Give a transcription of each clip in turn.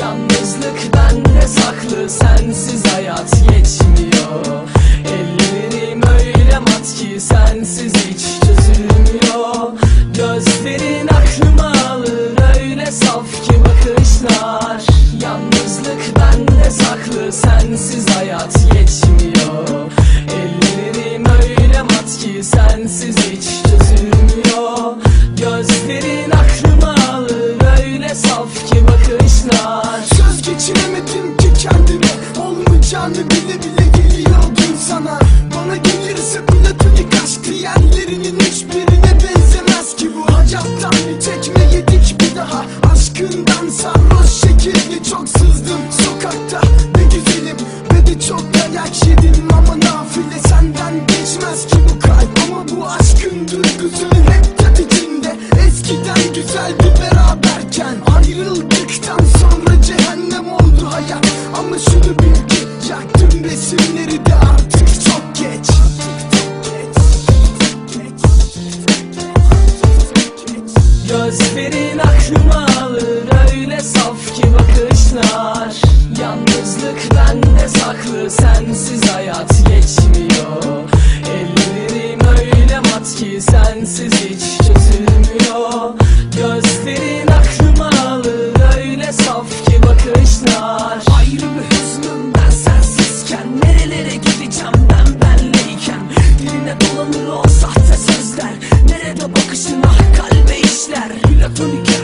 Yalnızlık bende saklı sensiz hayat geçmiyor. Ellerim öyle mat ki sensiz hiç çözülmüyor. Gözlerin aklıma alır öyle saf ki bakışlar. Yalnızlık bende saklı sensiz Olmayacağını bile bile geliyordum sana. Bana gelirse platonik aşk Diğerlerinin hiçbirine benzemez ki bu Hayattan bir tekme yedik bir daha. Aşkından sarhoş şekilde çok sızdım Sokakta Aklıma alır öyle saf ki bakışlar. Yalnızlık bende saklı sensiz hayat geçmiyor. Ellerim öyle mat ki sensiz hiç çözülmüyor Gözlerin aklıma alır öyle saf ki bakışlar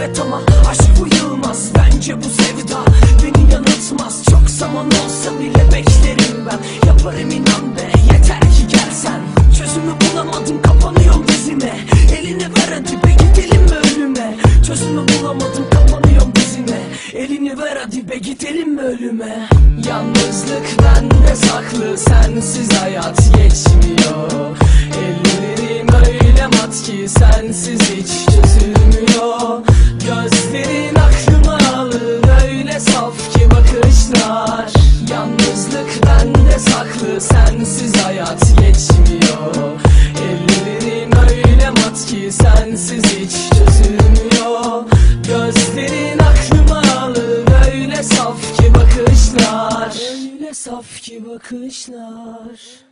evet ama aşk bu yılmaz. Bence bu sevda beni yanıltmaz. Çok zaman olsa bile beklerim ben. Yaparım inan be yeter ki gelsen. Çözümü bulamadım kapanıyorum dizine Elini ver hadi be gidelim mi ölüme. Çözümü bulamadım kapanıyorum dizine Elini ver hadi be gidelim mi ölüme. Yalnızlık bende saklı sensiz hayat geçmiyor saf ki bakışlar